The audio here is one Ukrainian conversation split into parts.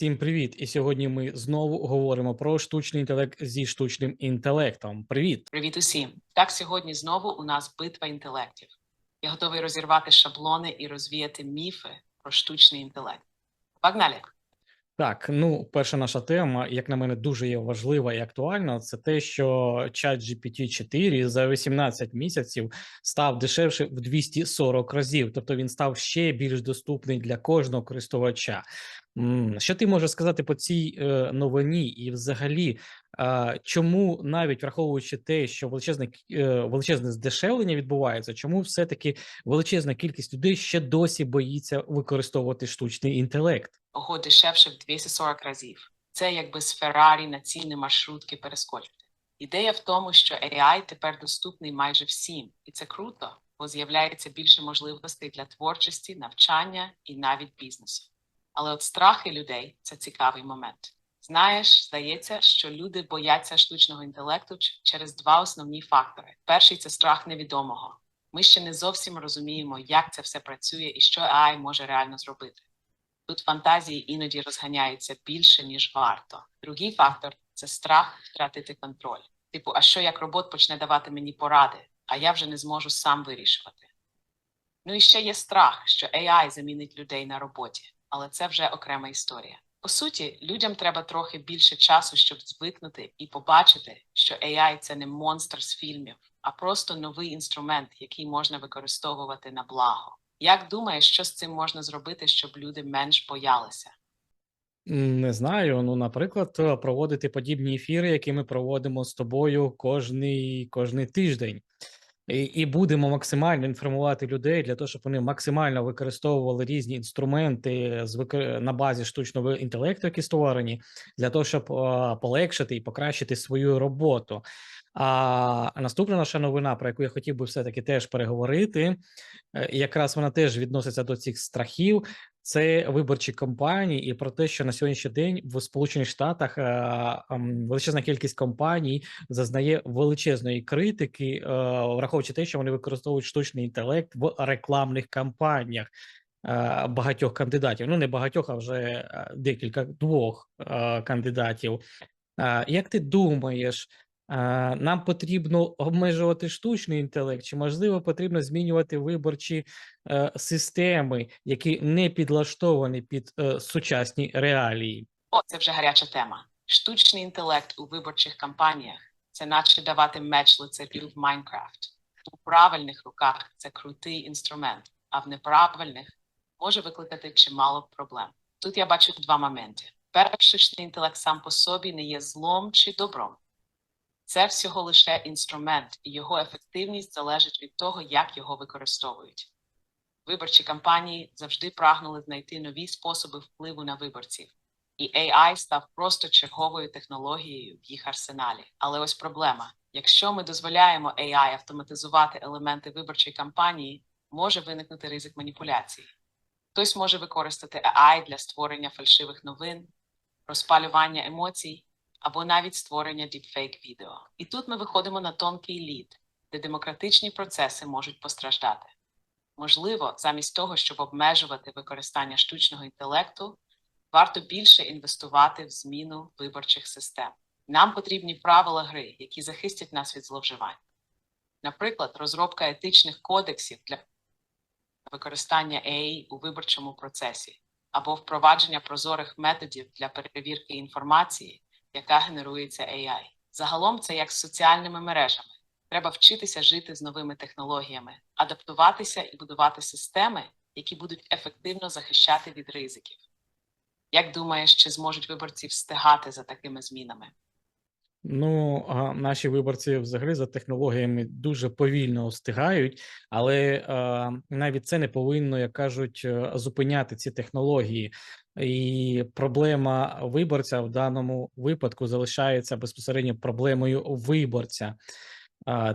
Всім привіт! І сьогодні ми знову говоримо про штучний інтелект зі штучним інтелектом. Привіт! Привіт усім! Так, сьогодні знову у нас битва інтелектів. Я готовий розірвати шаблони і розвіяти міфи про штучний інтелект. Погнали! Так, ну, перша наша тема, як на мене, дуже є важлива і актуальна. Це те, що чат GPT 4 за 18 місяців став дешевше в 240 разів. Тобто він став ще більш доступний для кожного користувача. Що ти можеш сказати по цій е, новині, і взагалі, чому навіть враховуючи те, що величезне е, величезне здешевлення відбувається, чому все-таки величезна кількість людей ще досі боїться використовувати штучний інтелект? Ого, дешевше в 240 разів. Це якби з Феррарі на ціни маршрутки перескочити. Ідея в тому, що AI тепер доступний майже всім, і це круто, бо з'являється більше можливостей для творчості, навчання і навіть бізнесу. Але от страхи людей це цікавий момент. Знаєш, здається, що люди бояться штучного інтелекту через два основні фактори. Перший це страх невідомого. Ми ще не зовсім розуміємо, як це все працює і що AI може реально зробити. Тут фантазії іноді розганяються більше, ніж варто. Другий фактор це страх втратити контроль. Типу, а що як робот почне давати мені поради, а я вже не зможу сам вирішувати. Ну і ще є страх, що AI замінить людей на роботі, але це вже окрема історія. По суті, людям треба трохи більше часу, щоб звикнути і побачити, що AI це не монстр з фільмів, а просто новий інструмент, який можна використовувати на благо. Як думаєш, що з цим можна зробити, щоб люди менш боялися? Не знаю. Ну, наприклад, проводити подібні ефіри, які ми проводимо з тобою кожний, кожний тиждень. І, і будемо максимально інформувати людей для того, щоб вони максимально використовували різні інструменти з викор- на базі штучного інтелекту, які створені, для того, щоб полегшити і покращити свою роботу. А наступна наша новина, про яку я хотів би все-таки теж переговорити, е, якраз вона теж відноситься до цих страхів. Це виборчі кампанії, і про те, що на сьогоднішній день в Сполучених Штатах е, ем, величезна кількість компаній зазнає величезної критики, е, враховуючи те, що вони використовують штучний інтелект в рекламних кампаніях е, багатьох кандидатів. Ну не багатьох, а вже декілька двох кандидатів. Як ти думаєш, нам потрібно обмежувати штучний інтелект, чи можливо потрібно змінювати виборчі е, системи, які не підлаштовані під е, сучасні реалії? О, це вже гаряча тема. Штучний інтелект у виборчих кампаніях це наче давати меч лицарю в Майнкрафт. У правильних руках це крутий інструмент, а в неправильних може викликати чимало проблем. Тут я бачу два моменти. Перший, штучний інтелект сам по собі не є злом чи добром. Це всього лише інструмент, і його ефективність залежить від того, як його використовують. Виборчі кампанії завжди прагнули знайти нові способи впливу на виборців. І AI став просто черговою технологією в їх арсеналі. Але ось проблема: якщо ми дозволяємо AI автоматизувати елементи виборчої кампанії, може виникнути ризик маніпуляцій. Хтось може використати AI для створення фальшивих новин, розпалювання емоцій або навіть створення діпфейк відео. І тут ми виходимо на тонкий лід, де демократичні процеси можуть постраждати. Можливо, замість того, щоб обмежувати використання штучного інтелекту, варто більше інвестувати в зміну виборчих систем. Нам потрібні правила гри, які захистять нас від зловживань. Наприклад, розробка етичних кодексів для використання AI у виборчому процесі або впровадження прозорих методів для перевірки інформації, яка генерується AI. Загалом це як з соціальними мережами. Треба вчитися жити з новими технологіями, адаптуватися і будувати системи, які будуть ефективно захищати від ризиків. Як думаєш, чи зможуть виборці встигати за такими змінами? Ну, наші виборці взагалі за технологіями дуже повільно встигають, але а, навіть це не повинно, як кажуть, е, зупиняти ці технології. І проблема виборця в даному випадку залишається безпосередньо проблемою виборця.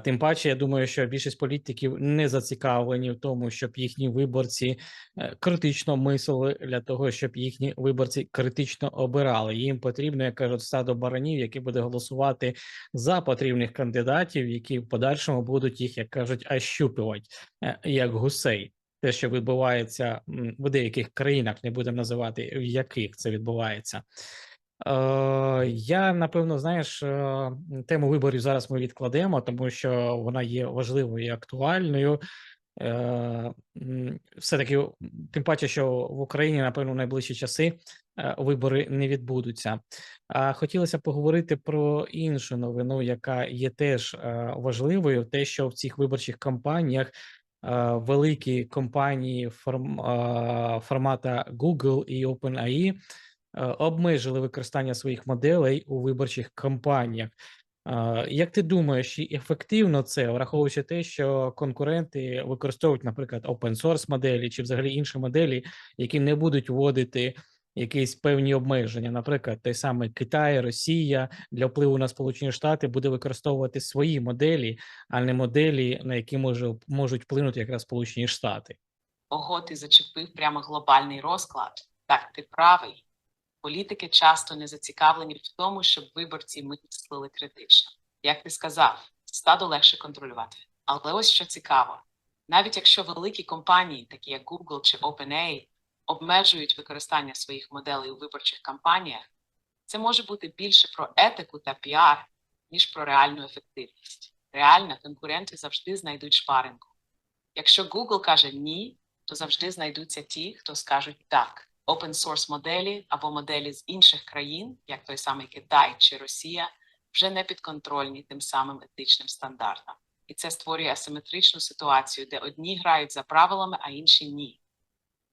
Тим паче, я думаю, що більшість політиків не зацікавлені в тому, щоб їхні виборці е, критично мислили для того, щоб їхні виборці критично обирали. Їм потрібно, як кажуть, стадо баранів, які буде голосувати за потрібних кандидатів, які в подальшому будуть їх, як кажуть, ощупувати, е, як гусей. Те, що відбувається в деяких країнах, не будемо називати, в яких це відбувається. Е, я напевно, знаєш, е, тему виборів зараз ми відкладемо, тому що вона є важливою і актуальною. Е, все-таки, тим паче, що в Україні, напевно, в найближчі часи вибори не відбудуться. А хотілося поговорити про іншу новину, яка є теж важливою, те, що в цих виборчих кампаніях великі компанії форм, формата Google і OpenAI е, обмежили використання своїх моделей у виборчих кампаніях. Як ти думаєш, і ефективно це, враховуючи те, що конкуренти використовують, наприклад, open source моделі чи взагалі інші моделі, які не будуть вводити якісь певні обмеження, наприклад, той самий Китай, Росія для впливу на Сполучені Штати буде використовувати свої моделі, а не моделі, на які може можуть вплинути якраз Сполучені Штати. Ого, ти зачепив прямо глобальний розклад. Так, ти правий. Політики часто не зацікавлені в тому, щоб виборці мислили критично. Як ти сказав, стадо легше контролювати. Але ось що цікаво: навіть якщо великі компанії, такі як Google чи OpenAI, обмежують використання своїх моделей у виборчих кампаніях, це може бути більше про етику та піар, ніж про реальну ефективність. Реально, конкуренти завжди знайдуть шпаринку. Якщо Google каже ні, то завжди знайдуться ті, хто скажуть так. Open source моделі або моделі з інших країн, як той самий Китай чи Росія, вже не підконтрольні тим самим етичним стандартам. І це створює асиметричну ситуацію, де одні грають за правилами, а інші ні.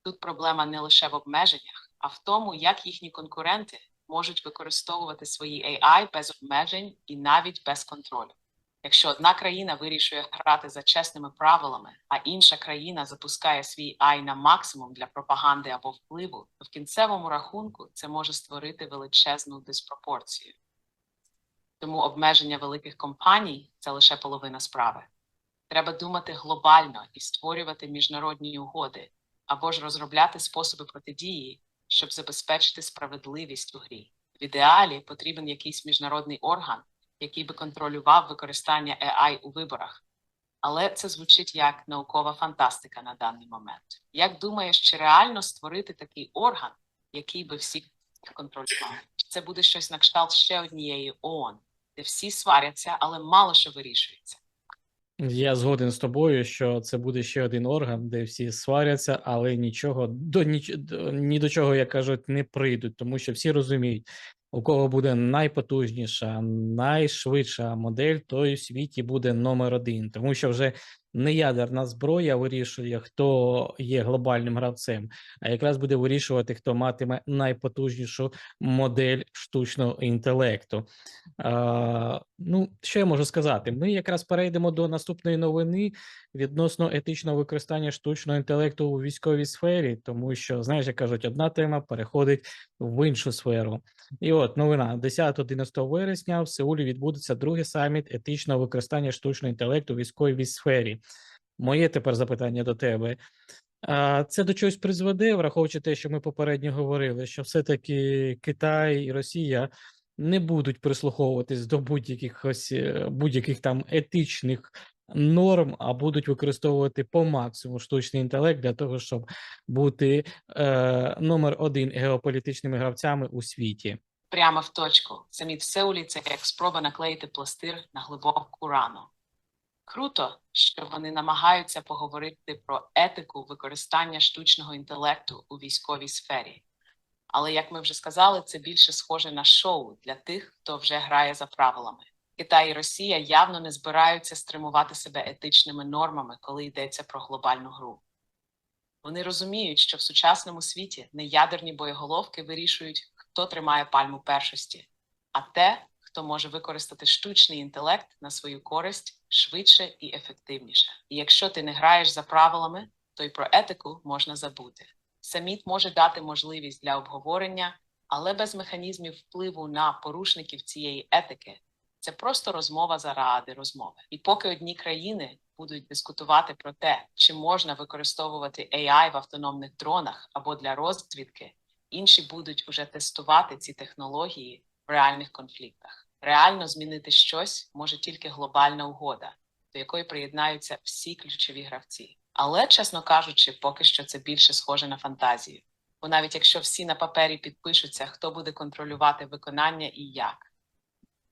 Тут проблема не лише в обмеженнях, а в тому, як їхні конкуренти можуть використовувати свої AI без обмежень і навіть без контролю. Якщо одна країна вирішує грати за чесними правилами, а інша країна запускає свій AI на максимум для пропаганди або впливу, то в кінцевому рахунку це може створити величезну диспропорцію. Тому обмеження великих компаній це лише половина справи. Треба думати глобально і створювати міжнародні угоди або ж розробляти способи протидії, щоб забезпечити справедливість у грі. В ідеалі потрібен якийсь міжнародний орган, який би контролював використання AI у виборах. Але це звучить як наукова фантастика на даний момент. Як думаєш, чи реально створити такий орган, який би всіх контролював? Чи це буде щось на кшталт ще однієї ООН, де всі сваряться, але мало що вирішується? Я згоден з тобою, що це буде ще один орган, де всі сваряться, але нічого до ніч, ні до чого, як кажуть, не прийдуть, тому що всі розуміють, у кого буде найпотужніша, найшвидша модель, той у світі буде номер один, тому що вже не ядерна зброя вирішує, хто є глобальним гравцем, а якраз буде вирішувати, хто матиме найпотужнішу модель штучного інтелекту. Ну, що я можу сказати? Ми якраз перейдемо до наступної новини відносно етичного використання штучного інтелекту у військовій сфері, тому що, знаєш, як кажуть, одна тема переходить в іншу сферу. І от новина: 10-11 вересня в Сеулі відбудеться другий саміт етичного використання штучного інтелекту у військовій сфері. Моє тепер запитання до тебе. А це до чогось призведе, враховуючи те, що ми попередньо говорили, що все-таки Китай і Росія не будуть прислуховуватись до будь-яких е, будь-яких там етичних норм, а будуть використовувати по максимуму штучний інтелект для того, щоб бути е, номер один геополітичними гравцями у світі. Прямо в точку. Саміт в Сеулі це як спроба наклеїти пластир на глибоку рану. Круто, що вони намагаються поговорити про етику використання штучного інтелекту у військовій сфері. Але, як ми вже сказали, це більше схоже на шоу для тих, хто вже грає за правилами. Китай і Росія явно не збираються стримувати себе етичними нормами, коли йдеться про глобальну гру. Вони розуміють, що в сучасному світі не ядерні боєголовки вирішують, хто тримає пальму першості, а те, хто може використати штучний інтелект на свою користь швидше і ефективніше. І якщо ти не граєш за правилами, то й про етику можна забути. Саміт може дати можливість для обговорення, але без механізмів впливу на порушників цієї етики це просто розмова заради розмови. І поки одні країни будуть дискутувати про те, чи можна використовувати AI в автономних дронах або для розвідки, інші будуть уже тестувати ці технології в реальних конфліктах. Реально змінити щось може тільки глобальна угода, до якої приєднаються всі ключові гравці. Але, чесно кажучи, поки що це більше схоже на фантазію. Бо навіть якщо всі на папері підпишуться, хто буде контролювати виконання і як.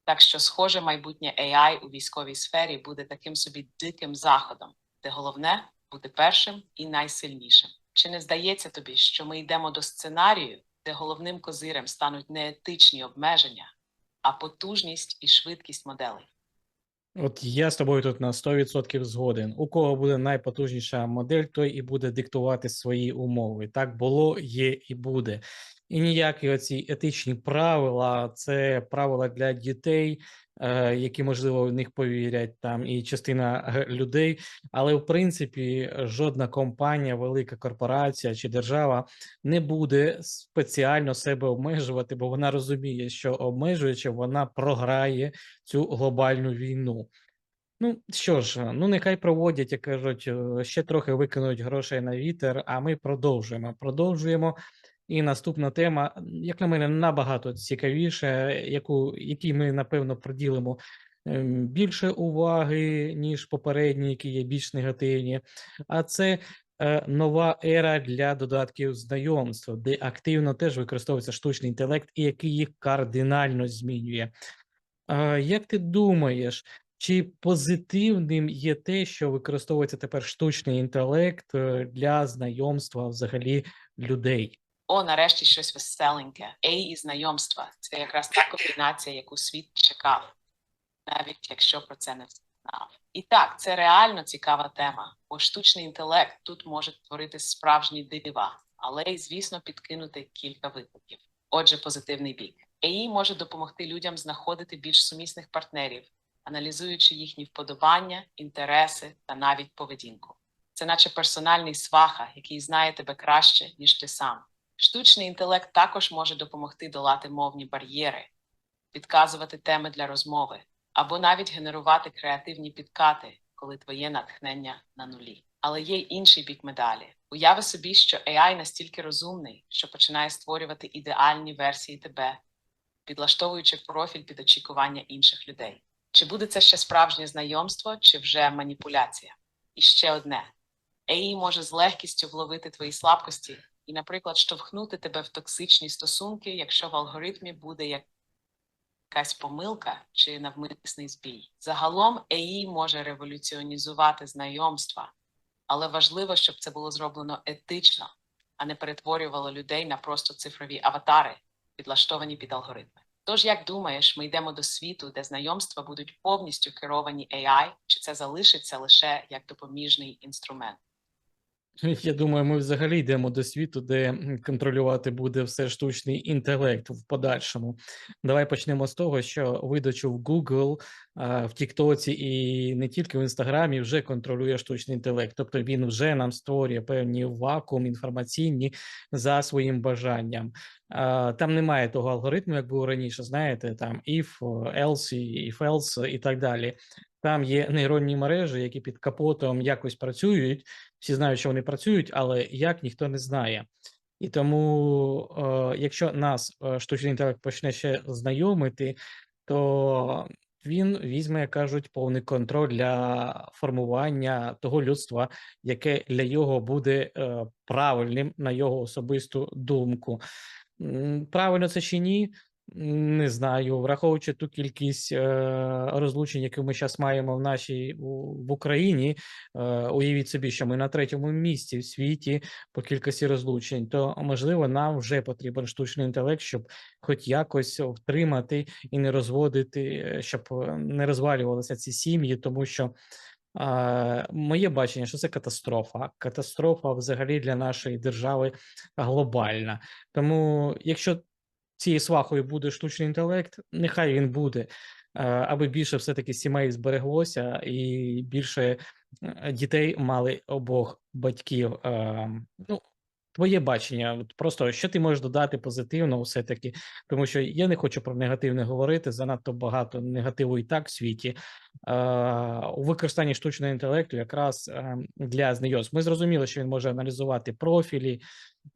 Так що, схоже, майбутнє AI у військовій сфері буде таким собі диким заходом, де головне бути першим і найсильнішим. Чи не здається тобі, що ми йдемо до сценарію, де головним козирем стануть не етичні обмеження, а потужність і швидкість моделей? От я з тобою тут на 100% згоден. У кого буде найпотужніша модель, той і буде диктувати свої умови. Так було, є і буде. І ніякі оці етичні правила, це правила для дітей, е, які можливо в них повірять там і частина е, людей. Але в принципі жодна компанія, велика корпорація чи держава не буде спеціально себе обмежувати, бо вона розуміє, що обмежуючи, вона програє цю глобальну війну. Ну що ж, ну нехай проводять, як кажуть, е, ще трохи викинуть грошей на вітер, а ми продовжуємо. Продовжуємо. І наступна тема, як на мене, набагато цікавіша, яку якій ми напевно приділимо ем, більше уваги, ніж попередні, які є більш негативні. А це е, нова ера для додатків знайомства, де активно теж використовується штучний інтелект, і який їх кардинально змінює. Як ти думаєш, чи позитивним є те, що використовується тепер штучний інтелект е, для знайомства взагалі людей? О, нарешті щось веселеньке. AI і знайомства це якраз та комбінація, яку світ чекав, навіть якщо про це не знав. І так, це реально цікава тема, бо штучний інтелект тут може творити справжні дива, але й, звісно, підкинути кілька викликів. Отже, позитивний бік. AI може допомогти людям знаходити більш сумісних партнерів, аналізуючи їхні вподобання, інтереси та навіть поведінку. Це наче персональний сваха, який знає тебе краще, ніж ти сам. Штучний інтелект також може допомогти долати мовні бар'єри, підказувати теми для розмови або навіть генерувати креативні підкати, коли твоє натхнення на нулі. Але є й інший бік медалі. Уяви собі, що AI настільки розумний, що починає створювати ідеальні версії тебе, підлаштовуючи профіль під очікування інших людей. Чи буде це ще справжнє знайомство, чи вже маніпуляція? І ще одне: AI може з легкістю вловити твої слабкості і, наприклад, штовхнути тебе в токсичні стосунки, якщо в алгоритмі буде як- якась помилка чи навмисний збій. Загалом AI може революціонізувати знайомства, але важливо, щоб це було зроблено етично, а не перетворювало людей на просто цифрові аватари, підлаштовані під алгоритми. Тож, як думаєш, ми йдемо до світу, де знайомства будуть повністю керовані AI, чи це залишиться лише як допоміжний інструмент? Я думаю, ми взагалі йдемо до світу, де контролювати буде все штучний інтелект в подальшому. Давай почнемо з того, що видачу в Google, в Тіктоці і не тільки в Інстаграмі вже контролює штучний інтелект. Тобто він вже нам створює певні вакуум інформаційні за своїм бажанням. Там немає того алгоритму, як було раніше. Знаєте, там if, else, if else і так далі. Там є нейронні мережі, які під капотом якось працюють. Всі знають, що вони працюють, але як ніхто не знає. І тому, е, якщо нас е, штучний інтелект почне ще знайомити, то він візьме, як кажуть, повний контроль для формування того людства, яке для його буде е, правильним на його особисту думку. Правильно це чи ні? Не знаю, враховуючи ту кількість е, розлучень, які ми зараз маємо в нашій в Україні, е, уявіть собі, що ми на третьому місці в світі по кількості розлучень, то можливо нам вже потрібен штучний інтелект, щоб хоч якось втримати і не розводити, е, щоб не розвалювалися ці сім'ї, тому що. А, моє бачення, що це катастрофа. Катастрофа взагалі для нашої держави глобальна. Тому, якщо цією свахою буде штучний інтелект, нехай він буде, е, аби більше все-таки сімей збереглося і більше е, дітей мали обох батьків. Е, Ну, твоє бачення, просто що ти можеш додати позитивно, все-таки, тому що я не хочу про негативне говорити. Занадто багато негативу і так в світі. Е, У використанні штучного інтелекту якраз е, для знайомств. Ми зрозуміли, що він може аналізувати профілі.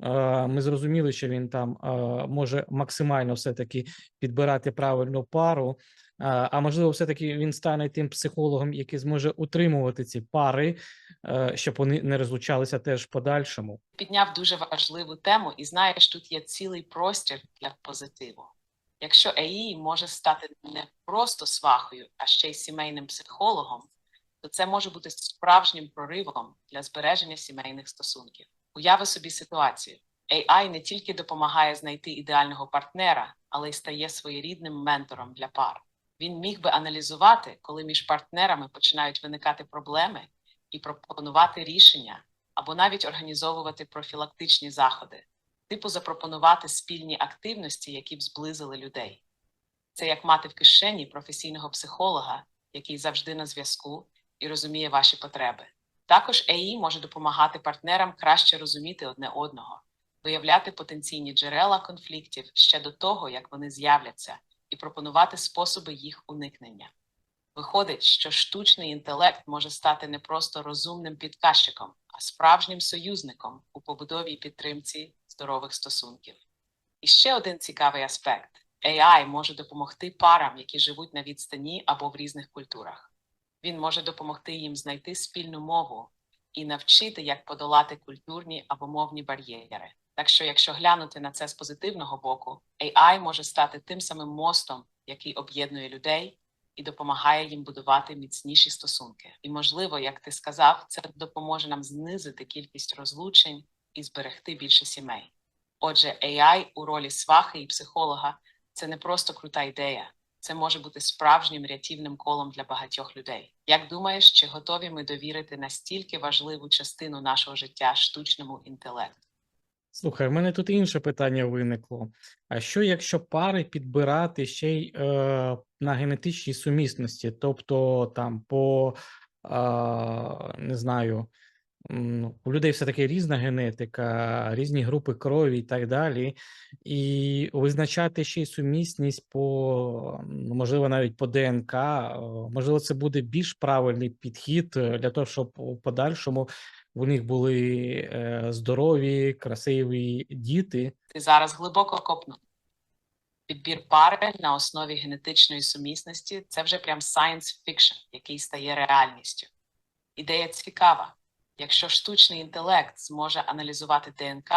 Е, Ми зрозуміли, що він там е, може максимально все-таки підбирати правильну пару. А можливо, все-таки він стане тим психологом, який зможе утримувати ці пари, щоб вони не розлучалися теж в подальшому. підняв дуже важливу тему, і знаєш, тут є цілий простір для позитиву. Якщо АІ може стати не просто свахою, а ще й сімейним психологом, то це може бути справжнім проривом для збереження сімейних стосунків. Уяви собі ситуацію. AI не тільки допомагає знайти ідеального партнера, але й стає своєрідним ментором для пар. Він міг би аналізувати, коли між партнерами починають виникати проблеми, і пропонувати рішення, або навіть організовувати профілактичні заходи, типу запропонувати спільні активності, які б зблизили людей. Це як мати в кишені професійного психолога, який завжди на зв'язку і розуміє ваші потреби. Також ЕІ може допомагати партнерам краще розуміти одне одного, виявляти потенційні джерела конфліктів ще до того, як вони з'являться, і пропонувати способи їх уникнення. Виходить, що штучний інтелект може стати не просто розумним підказчиком, а справжнім союзником у побудові і підтримці здорових стосунків. І ще один цікавий аспект: AI може допомогти парам, які живуть на відстані або в різних культурах. Він може допомогти їм знайти спільну мову і навчити, як подолати культурні або мовні бар'єри. Так що, якщо глянути на це з позитивного боку, AI може стати тим самим мостом, який об'єднує людей і допомагає їм будувати міцніші стосунки. І, можливо, як ти сказав, це допоможе нам знизити кількість розлучень і зберегти більше сімей. Отже, AI у ролі свахи і психолога це не просто крута ідея, це може бути справжнім рятівним колом для багатьох людей. Як думаєш, чи готові ми довірити настільки важливу частину нашого життя штучному інтелекту? Слухай, в мене тут інше питання виникло. А що якщо пари підбирати ще й е, на генетичній сумісності? Тобто там по не знаю, у людей все-таки різна генетика, різні групи крові і так далі. І визначати ще й сумісність по, ну, можливо, навіть по ДНК, е, можливо, це буде більш правильний підхід е, для того, щоб у подальшому у них були е, здорові, красиві діти. Ти зараз глибоко копнув. Підбір пари на основі генетичної сумісності це вже прям science fiction, який стає реальністю. Ідея цікава. Якщо штучний інтелект зможе аналізувати ДНК,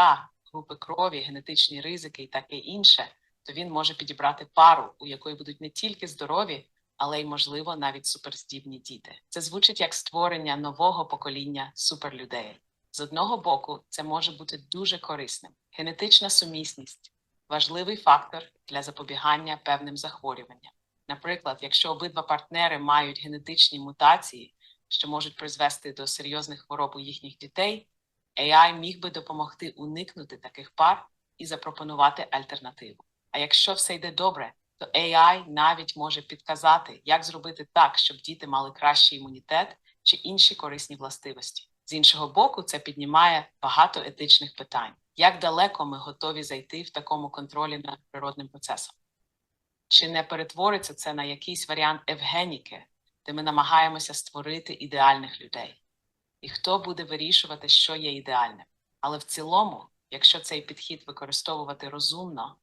групи крові, генетичні ризики і таке інше, то він може підібрати пару, у якої будуть не тільки здорові, але й, можливо, навіть суперздібні діти. Це звучить як створення нового покоління суперлюдей. З одного боку, це може бути дуже корисним. Генетична сумісність важливий фактор для запобігання певним захворюванням. Наприклад, якщо обидва партнери мають генетичні мутації, що можуть призвести до серйозних хвороб у їхніх дітей, AI міг би допомогти уникнути таких пар і запропонувати альтернативу. А якщо все йде добре, то AI навіть може підказати, як зробити так, щоб діти мали кращий імунітет чи інші корисні властивості. З іншого боку, це піднімає багато етичних питань. Як далеко ми готові зайти в такому контролі над природним процесом? Чи не перетвориться це на якийсь варіант Евгеніки, де ми намагаємося створити ідеальних людей? І хто буде вирішувати, що є ідеальним? Але в цілому, якщо цей підхід використовувати розумно,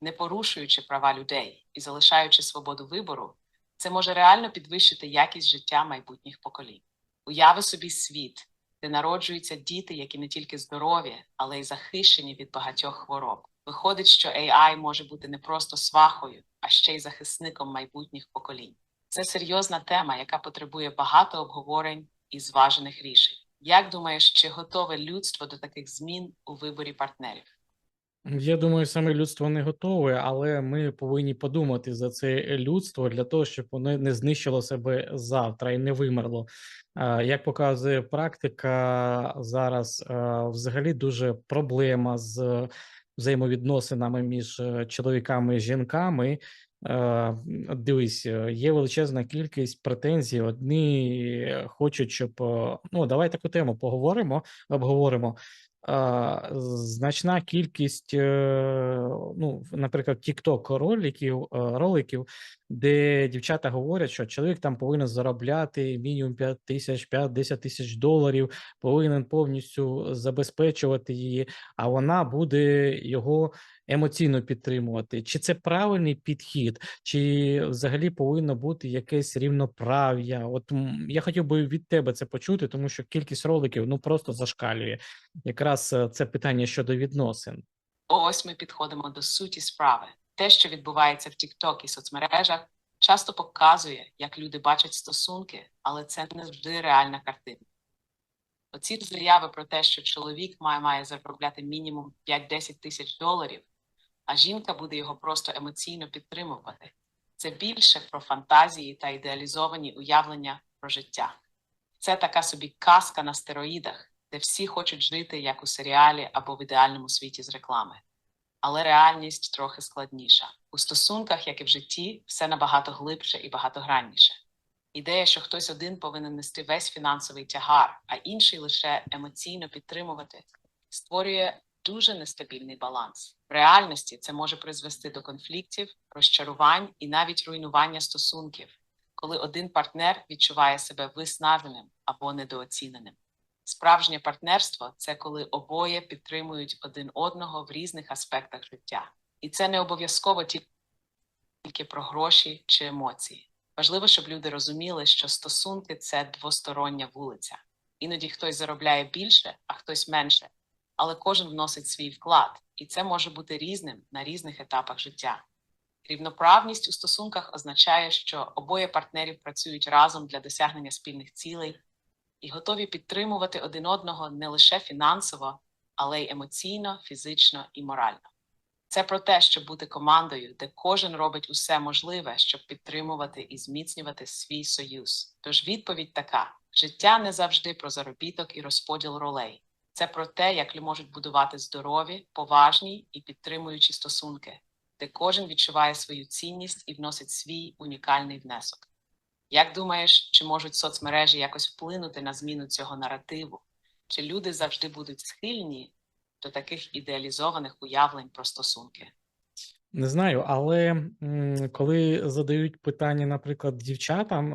не порушуючи права людей і залишаючи свободу вибору, це може реально підвищити якість життя майбутніх поколінь. Уяви собі світ, де народжуються діти, які не тільки здорові, але й захищені від багатьох хвороб. Виходить, що AI може бути не просто свахою, а ще й захисником майбутніх поколінь. Це серйозна тема, яка потребує багато обговорень і зважених рішень. Як думаєш, чи готове людство до таких змін у виборі партнерів? Я думаю, саме людство не готове, але ми повинні подумати за це людство для того, щоб воно не знищило себе завтра і не вимерло. Е, Як показує практика, зараз е, взагалі дуже проблема з взаємовідносинами між е, чоловіками і жінками. Дивись, є величезна кількість претензій. Одні хочуть, щоб ну давай таку тему поговоримо, обговоримо. Значна кількість, е, ну, наприклад, TikTok роликів, е, роликів, де дівчата говорять, що чоловік там повинен заробляти мінімум 5 тисяч, 5-10 тисяч доларів, повинен повністю забезпечувати її, а вона буде його емоційно підтримувати. Чи це правильний підхід, чи взагалі повинно бути якесь рівноправ'я? От я хотів би від тебе це почути, тому що кількість роликів ну просто зашкалює. Якраз е, це питання щодо відносин. Ось ми підходимо до суті справи. Те, що відбувається в TikTok і соцмережах, часто показує, як люди бачать стосунки, але це не завжди реальна картина. Оці заяви про те, що чоловік має, має заробляти мінімум 5-10 тисяч доларів, а жінка буде його просто емоційно підтримувати. Це більше про фантазії та ідеалізовані уявлення про життя. Це така собі казка на стероїдах, де всі хочуть жити як у серіалі або в ідеальному світі з реклами. Але реальність трохи складніша. У стосунках, як і в житті, все набагато глибше і багатогранніше. Ідея, що хтось один повинен нести весь фінансовий тягар, а інший лише емоційно підтримувати, створює дуже нестабільний баланс. В реальності це може призвести до конфліктів, розчарувань і навіть руйнування стосунків, коли один партнер відчуває себе виснаженим або недооціненим. Справжнє партнерство це коли обоє підтримують один одного в різних аспектах життя. І це не обов'язково тільки про гроші чи емоції. Важливо, щоб люди розуміли, що стосунки це двостороння вулиця. Іноді хтось заробляє більше, а хтось менше, але кожен вносить свій вклад, і це може бути різним на різних етапах життя. Рівноправність у стосунках означає, що обоє партнерів працюють разом для досягнення спільних цілей і готові підтримувати один одного не лише фінансово, але й емоційно, фізично і морально. Це про те, щоб бути командою, де кожен робить усе можливе, щоб підтримувати і зміцнювати свій союз. Тож відповідь така: життя не завжди про заробіток і розподіл ролей. Це про те, як можуть будувати здорові, поважні і підтримуючі стосунки, де кожен відчуває свою цінність і вносить свій унікальний внесок. Як думаєш, чи можуть соцмережі якось вплинути на зміну цього наративу? Чи люди завжди будуть схильні до таких ідеалізованих уявлень про стосунки? Не знаю, але коли задають питання, наприклад, дівчатам,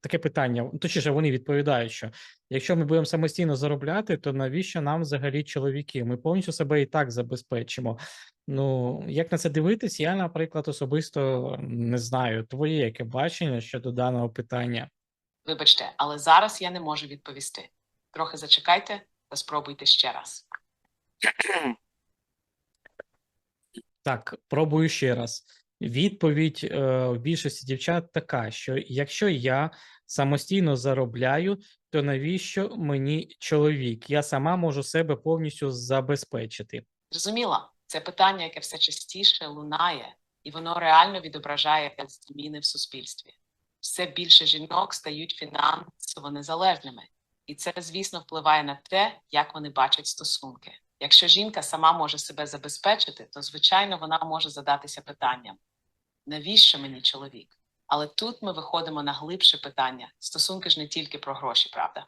таке питання, точніше, вони відповідають, що якщо ми будемо самостійно заробляти, то навіщо нам взагалі чоловіки? Ми повністю себе і так забезпечимо. Ну, як на це дивитись, я, наприклад, особисто не знаю твоє яке бачення щодо даного питання. Вибачте, але зараз я не можу відповісти. Трохи зачекайте та спробуйте ще раз. Так, пробую ще раз. Відповідь е, в більшості дівчат така, що якщо я самостійно заробляю, то навіщо мені чоловік? Я сама можу себе повністю забезпечити. Зрозуміло, це питання, яке все частіше лунає, і воно реально відображає зміни в суспільстві. Все більше жінок стають фінансово незалежними, і це, звісно, впливає на те, як вони бачать стосунки. Якщо жінка сама може себе забезпечити, то звичайно вона може задатися питанням: навіщо мені чоловік? Але тут ми виходимо на глибше питання. Стосунки ж не тільки про гроші, правда?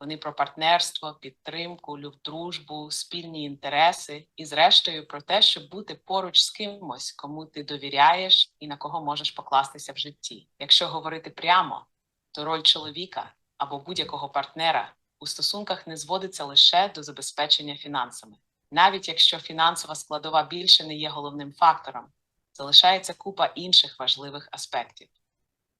Вони про партнерство, підтримку, люб, дружбу, спільні інтереси і, зрештою, про те, щоб бути поруч з кимось, кому ти довіряєш і на кого можеш покластися в житті. Якщо говорити прямо, то роль чоловіка або будь-якого партнера у стосунках не зводиться лише до забезпечення фінансами. Навіть якщо фінансова складова більше не є головним фактором, залишається купа інших важливих аспектів.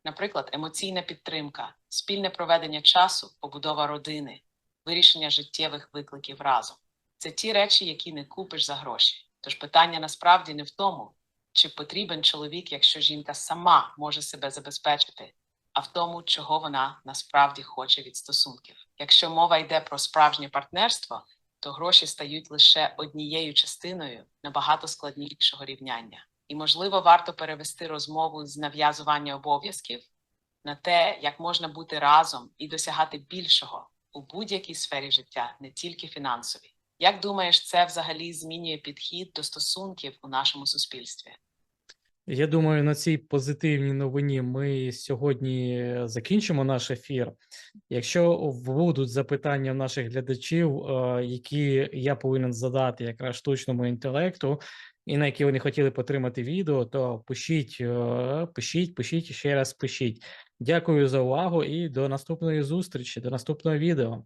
Наприклад, емоційна підтримка, спільне проведення часу, побудова родини, вирішення життєвих викликів разом. Це ті речі, які не купиш за гроші. Тож питання насправді не в тому, чи потрібен чоловік, якщо жінка сама може себе забезпечити, а в тому, чого вона насправді хоче від стосунків. Якщо мова йде про справжнє партнерство, то гроші стають лише однією частиною набагато складнішого рівняння. І, можливо, варто перевести розмову з нав'язування обов'язків на те, як можна бути разом і досягати більшого у будь-якій сфері життя, не тільки фінансовій. Як думаєш, це взагалі змінює підхід до стосунків у нашому суспільстві? Я думаю, на цій позитивній новині ми сьогодні закінчимо наш ефір. Якщо будуть запитання в наших глядачів, е, які я повинен задати якраз штучному інтелекту, і на які вони хотіли потримати відео, то пишіть, е, пишіть, пишіть і ще раз пишіть. Дякую за увагу і до наступної зустрічі, до наступного відео.